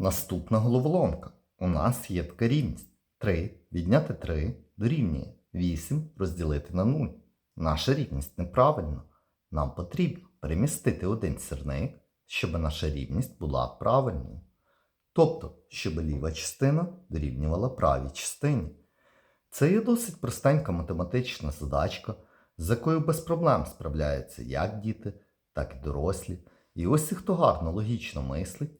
наступна головоломка. У нас є така рівність. 3 відняти 3 дорівнює 8 розділити на 0. Наша рівність неправильна. Нам потрібно перемістити один сірник, щоб наша рівність була правильною. Тобто, щоб ліва частина дорівнювала правій частині. Це є досить простенька математична задачка, з якою без проблем справляються як діти, так і дорослі. І ось і хто гарно логічно мислить,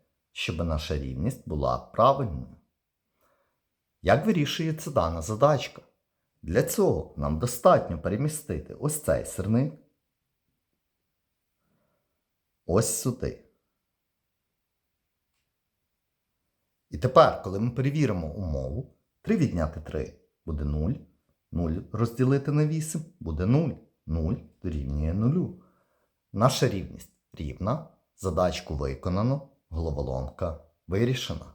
щоб наша рівність була правильною. Як вирішується дана задачка? Для цього нам достатньо перемістити ось цей сирник ось сюди. І тепер, коли ми перевіримо умову, 3 відняти 3 буде 0, 0 розділити на 8 буде 0, 0 дорівнює 0. Наша рівність рівна, задачку виконано, головоломка вирішена.